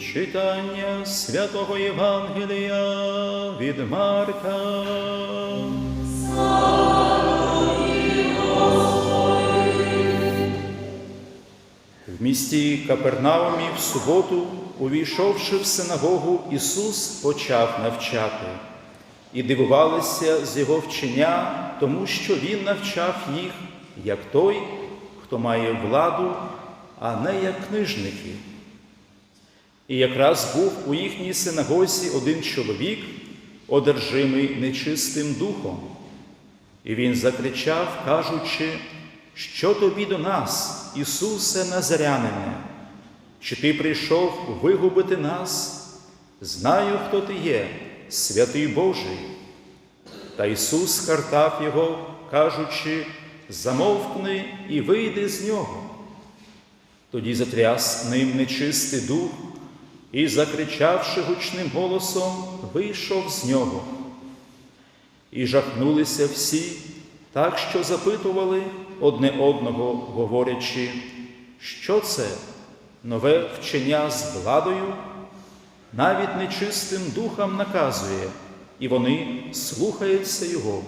Читання святого Євангелія від Марка. В місті Капернаумі в суботу, увійшовши в синагогу, Ісус почав навчати, і дивувалися з його вчення, тому що Він навчав їх, як той, хто має владу, а не як книжники. І якраз був у їхній синагозі один чоловік, одержимий нечистим духом. І він закричав, кажучи, що тобі до нас, Ісусе Назарянине, чи ти прийшов вигубити нас? Знаю, хто ти є, святий Божий. Та Ісус картав його, кажучи, замовкни і вийди з нього. Тоді затряс ним нечистий дух і, закричавши гучним голосом, вийшов з нього. І жахнулися всі, так що запитували одне одного, говорячи, що це нове вчення з владою, навіть нечистим духам наказує, і вони слухаються його.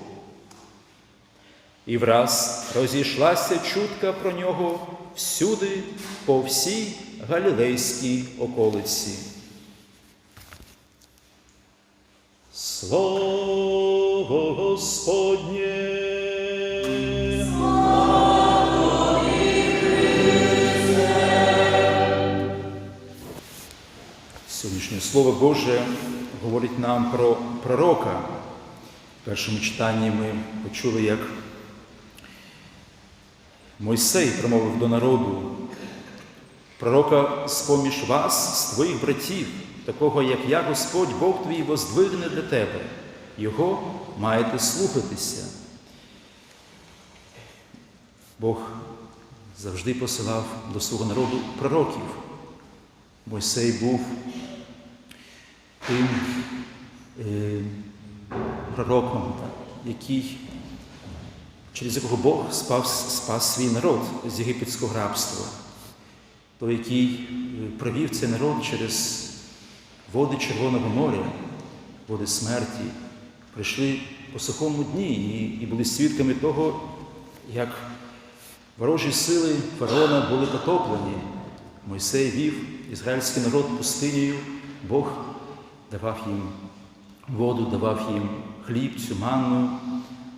І враз розійшлася чутка про нього всюди, по всій галілейській околиці. Слово Господнє. Сьогоднішнє Слово Боже говорить нам про пророка. В першому читанні ми почули, як Мойсей промовив до народу, пророка з-поміж вас, з твоїх братів, такого, як я, Господь, Бог твій, воздвигне для тебе. Його маєте слухатися. Бог завжди посилав до свого народу пророків. Мойсей був тим е, пророком, який, через якого Бог спас, спас свій народ з єгипетського рабства, той, який провів цей народ через води Червоного моря, води смерті, прийшли по сухому дні і, і були свідками того, як ворожі сили фараона були потоплені. Мойсей вів ізраїльський народ пустинею, Бог давав їм воду, давав їм хліб, цю манну,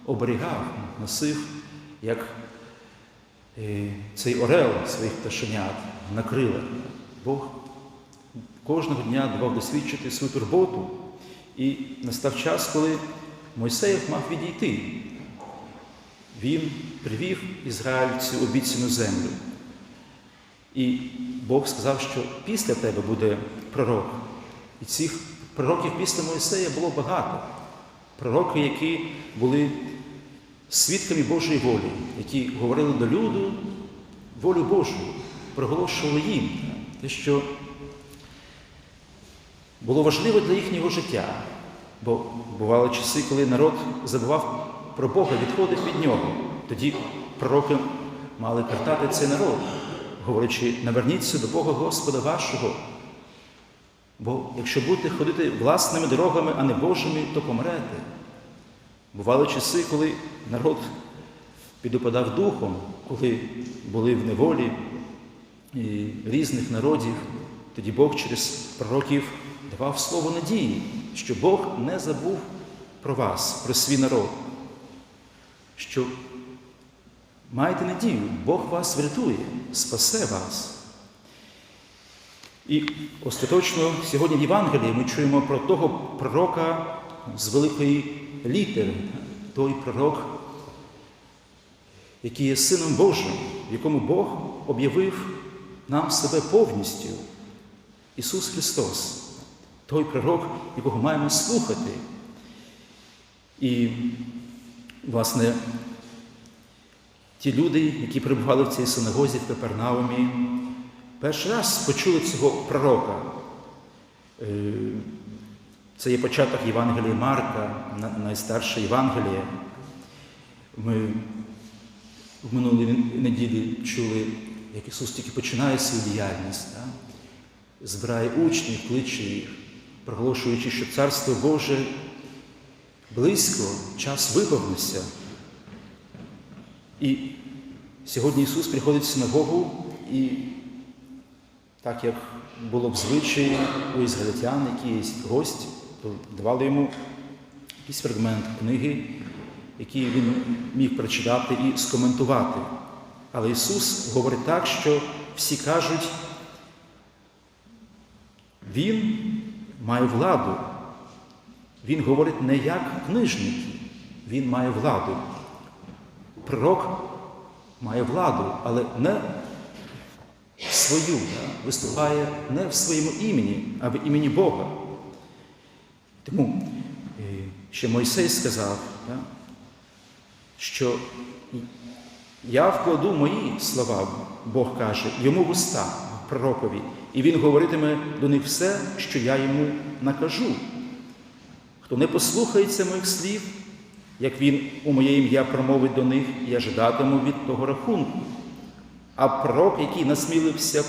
оберігав, носив, як е, цей орел своїх пташенят на крилах. Бог кожного дня давав досвідчити свою турботу. І настав час, коли Мойсей мав відійти. Він привів Ізраїль цю обіцяну землю. І Бог сказав, що після тебе буде пророк. І цих пророків після Моїсея було багато. Пророки, які були свідками Божої волі, які говорили до люду волю Божу, проголошували їм те, що було важливо для їхнього життя. Бо бували часи, коли народ забував про Бога, відходив від нього. Тоді пророки мали картати цей народ, говорячи, наверніться до Бога Господа вашого. Бо якщо будете ходити власними дорогами, а не Божими, то помрете. Бували часи, коли народ підопадав духом, коли були в неволі і різних народів, тоді Бог через пророків давав слово надії, що Бог не забув про вас, про свій народ. Що Майте надію, Бог вас врятує, спасе вас. І остаточно сьогодні в Євангелії ми чуємо про того пророка з великої літери, той пророк, який є Сином Божим, якому Бог об'явив нам себе повністю. Ісус Христос, той пророк, якого маємо слухати. І, власне, Ті люди, які перебували в цій синагозі в Капернаумі, перший раз почули цього пророка. Е, Це є початок Євангелія Марка, найстарше Євангеліє. Ми в минулій неділі чули, як Ісус тільки починає свою діяльність. Так? збирає учнів, кличе їх, проголошуючи, що Царство Боже близько, час виповнився. І сьогодні Ісус приходить в синагогу і так як було б звичаї у ізраїльтян, якийсь гость, то давали йому якийсь фрагмент книги, який він міг прочитати і скоментувати. Але Ісус говорить так, що всі кажуть, Він має владу. Він говорить не як книжник, він має владу. Пророк має владу, але не свою, виступає не в своєму імені, а в імені Бога. Тому е, ще Мойсей сказав, що я вкладу мої слова, Бог каже, йому в уста, пророкові, і він говоритиме до них все, що я йому накажу. Хто не послухається моїх слів, як він у моє ім'я промовить до них, я ждатиму від того рахунку. А пророк, який насмілився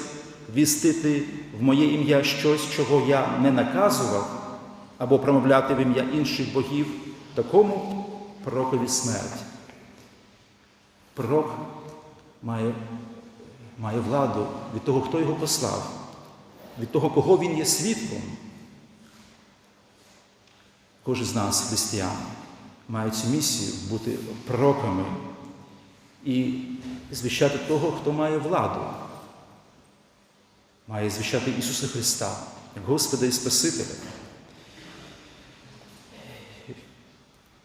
вістити в моє ім'я щось, чого я не наказував, або промовляти в ім'я інших богів, такому пророкові смерть. Пророк має, має владу від того, хто його послав, від того, кого він є свідком. Кожен з нас, християн, має цю місію бути пророками і звіщати того, хто має владу, має звіщати Ісуса Христа, як Господа і Спасителя.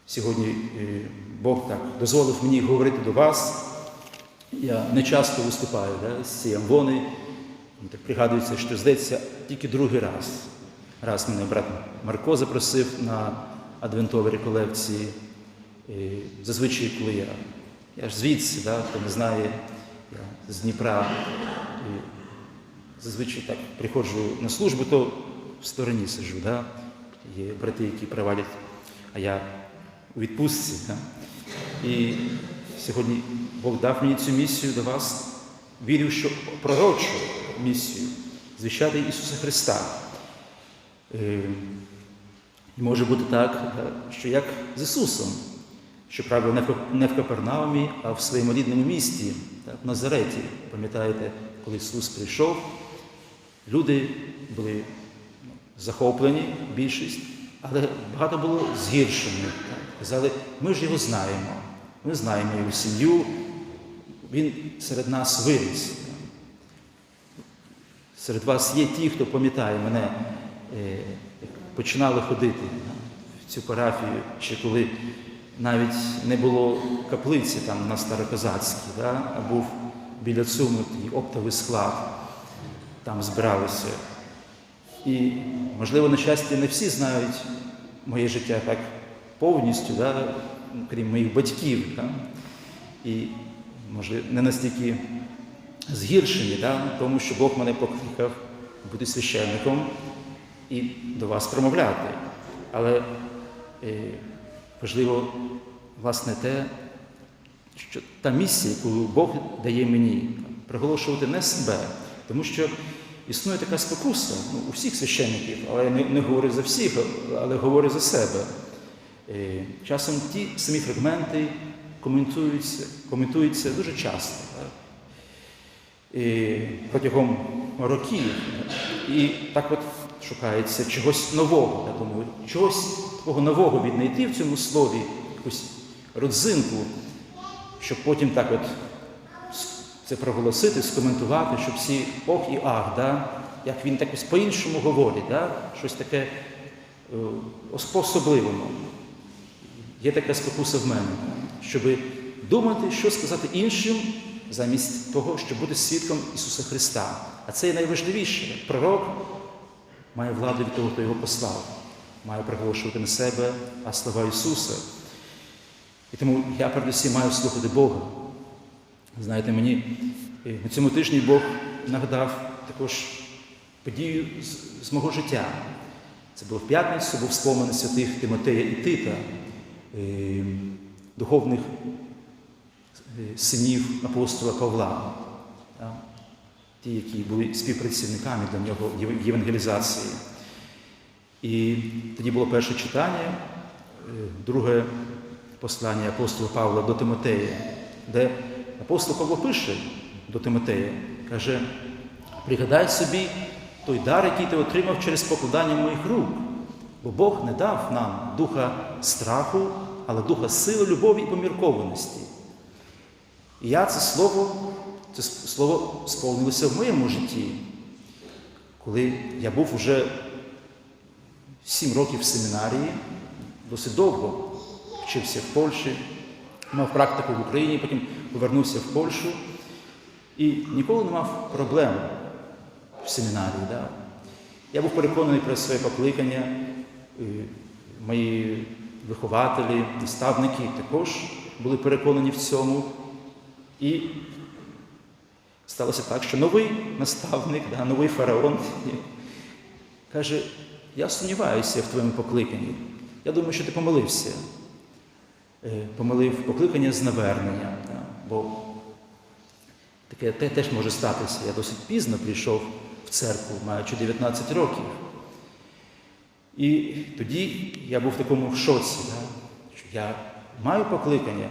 Сьогодні е, Бог так дозволив мені говорити до вас. Я не часто виступаю да, з цієї амвони. Так пригадується, що здається тільки другий раз. Раз мене брат Марко запросив на адвентові реколекції. І зазвичай, коли я, я ж звідси, да, хто не знає, я з Дніпра, і зазвичай так приходжу на службу, то в стороні сиджу. Да? Є брати, які проводять, а я у відпустці. Да? І сьогодні Бог дав мені цю місію до вас. Вірю, що пророчу місію звіщати Ісуса Христа. Е, Може бути так, що як з Ісусом, що правда не в Капернаумі, а в своєму рідному місті, в Назареті. Пам'ятаєте, коли Ісус прийшов, люди були ну, захоплені, більшість, але багато було згіршені. Казали, ми ж його знаємо, ми знаємо його сім'ю, він серед нас виріс. Серед вас є ті, хто пам'ятає мене, е, починали ходити в цю парафію, ще коли навіть не було каплиці там на Старокозацькій, да? а був біля Цуму такий оптовий склад, там збиралися. І, можливо, на щастя, не всі знають моє життя так повністю, да? Крім моїх батьків. Да? І, може, не настільки згіршені, да? тому що Бог мене покликав бути священником і до вас промовляти. Але е, важливо, власне, те, що та місія, яку Бог дає мені, приголошувати не себе, тому що існує така спокуса ну, у всіх священників, але я не, не говорю за всіх, але говорю за себе. Е, часом ті самі фрагменти коментуються, коментуються дуже часто. І протягом років. І так от шукається чогось нового. Я думаю, чогось такого нового віднайти в цьому слові, якусь родзинку, щоб потім так от це проголосити, скоментувати, щоб всі ох і ах, да? як він так по-іншому говорить, да? щось таке е, по-особливому. Є така спокуса в мене, щоб думати, що сказати іншим, замість того, щоб бути свідком Ісуса Христа. А це є найважливіше. Пророк має владу від того, хто його послав, має приголошувати на себе, а слова Ісуса. І тому я передусім маю слухати Бога. Знаєте, мені е, на цьому тижні Бог нагадав також подію з, з мого життя. Це було в п'ятницю, був спомин святих Тимотея і Тита, духовних е, синів апостола Павла. Ті, які були співпрацівниками для нього в євангелізації. І тоді було перше читання, е, друге послання апостола Павла до Тимотея, де апостол Павло пише до Тимотея, каже, пригадай собі той дар, який ти отримав через покладання моїх рук, бо Бог не дав нам духа страху, але духа сили, любові і поміркованості. І я це слово, це слово сповнилося в моєму житті, коли я був уже сім років в семінарії, досить довго вчився в Польщі, мав практику в Україні, потім повернувся в Польщу і ніколи не мав проблем в семінарії. Да? Я був переконаний про своє покликання, мої вихователі, наставники також були переконані в цьому. І сталося так, що новий наставник, да, новий фараон каже, я сумніваюся в твоєму покликанні. Я думаю, що ти помилився. Е, Помилив покликання з навернення. да, Бо таке те теж може статися. Я досить пізно прийшов в церкву, маючи 19 років. І тоді я був в такому шоці, да, що я маю покликання,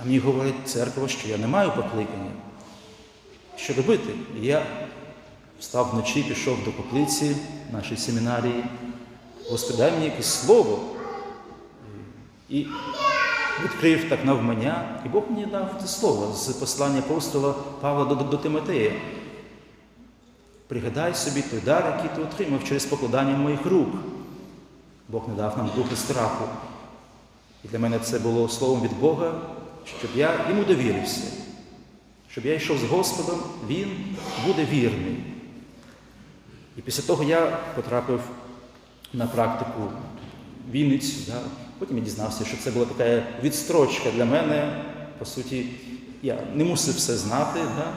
а мені говорить церква, що я не маю покликання. Що робити? І я встав вночі, пішов до каплиці нашої семінарії, Господи, дай мені якесь слово. І відкрив так навмання, і Бог мені дав це слово з послання апостола Павла до, до Тимотея. Пригадай собі той дар, який ти отримав через покладання моїх рук. Бог не дав нам духу страху. І для мене це було словом від Бога, щоб я йому довірився, щоб я йшов з Господом, Він буде вірний. І після того я потрапив на практику Вінницю. Да? Потім я дізнався, що це була така відстрочка для мене. По суті, я не мусив все знати, да?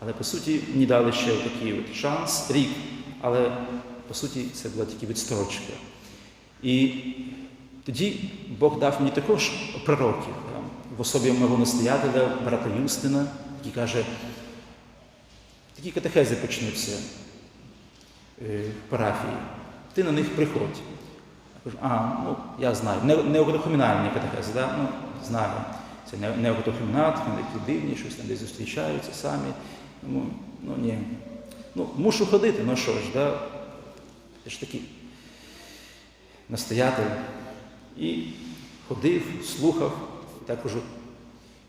але по суті мені дали ще такий от шанс, рік. Але по суті це була тільки відстрочка. І тоді Бог дав мені також пророків да? в особі мого настоятеля, брата Юстина, який каже, такі катехези почнуться е, в парафії. Ти на них приходь. Кажу, а, ну я знаю. Не- Неокатехумінальні катехези, да? ну, знаю. Це не- неокатехумінат, вони такі дивні, щось там десь зустрічаються самі. Ну, ну ні. Ну, мушу ходити, ну що ж, да? Це ж такі настоятель. І ходив, слухав, і так кажу,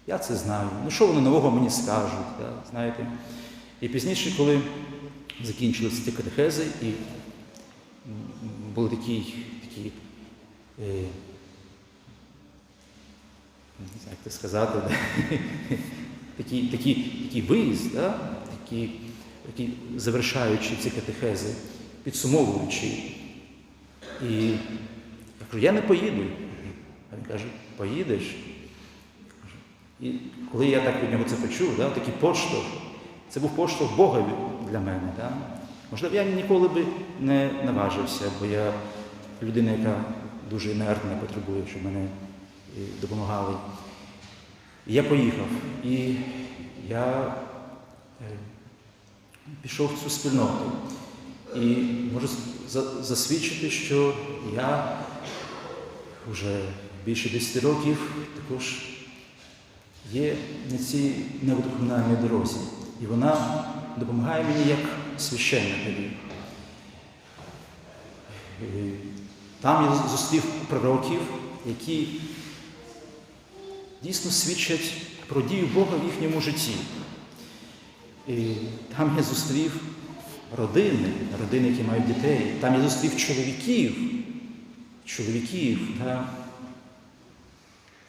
я це знаю. Ну що вони нового мені скажуть, да? знаєте. І пізніше, коли закінчилися ці катехези, і були такі, такі е, не знаю, як це сказати, да? такий, такий, такий виїзд, да? такі, такі завершаючи ці катехези, підсумовуючи. І я кажу, я не поїду. А він каже, поїдеш? І коли я так від нього це почув, да, такий поштовх, це був поштовх Бога для мене. Да? Можливо, я ніколи би не наважився, бо я людина, яка дуже інертна, потребує, щоб мене е, допомагали. І я поїхав. І я е, пішов в цю спільноту. І можу засвідчити, що я вже більше 10 років також є на цій неодокомунальній дорозі. І вона допомагає мені як священникові. Е, Там я зустрів пророків, які дійсно свідчать про дію Бога в їхньому житті. І там я зустрів родини, родини, які мають дітей. Там я зустрів чоловіків, чоловіків, да.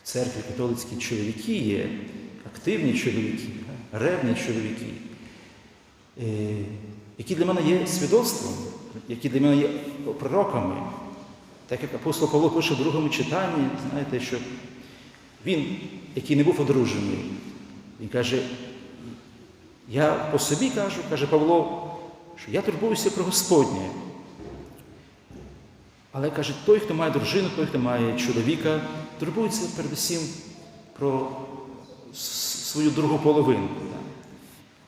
в церкві католицькі чоловіки є, активні чоловіки, да, ревні чоловіки, е, які для мене є свідоцтвом, які для мене є пророками. Так як апостол Павло пише в другому читанні, знаєте, що він, який не був одружений, він каже, я по собі кажу, каже Павло, що я турбуюся про Господнє. Але каже, той, хто має дружину, той, хто має чоловіка, турбується передусім про свою другу половину.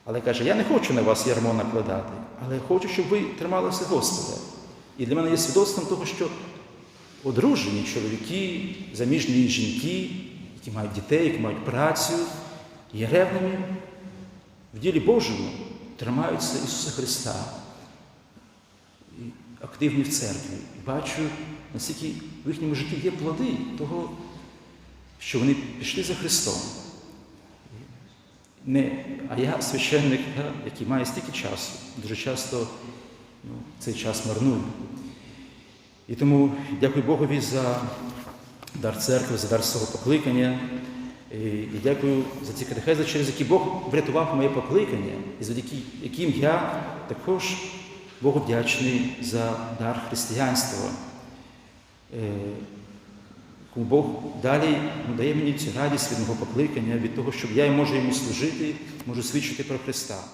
Але каже, я не хочу на вас ярмо накладати, але хочу, щоб ви трималися Господа. І для мене є свідоцтвом того, що одружені чоловіки, заміжні жінки, які мають дітей, які мають працю, є ревними в ділі Божому, тримаються Ісуса Христа, активні в церкві. І бачу, наскільки в їхньому житті є плоди того, що вони пішли за Христом. Не, а я священник, да, який має стільки часу, дуже часто ну, цей час марную. І тому дякую Богові за дар церкви, за дар свого покликання. І, і дякую за ці катехези, через які Бог врятував моє покликання, і завдяки яким я також Богу вдячний за дар християнства. Е, Кому Бог далі ну, дає мені цю радість від мого покликання, від того, щоб я можу йому служити, можу свідчити про Христа.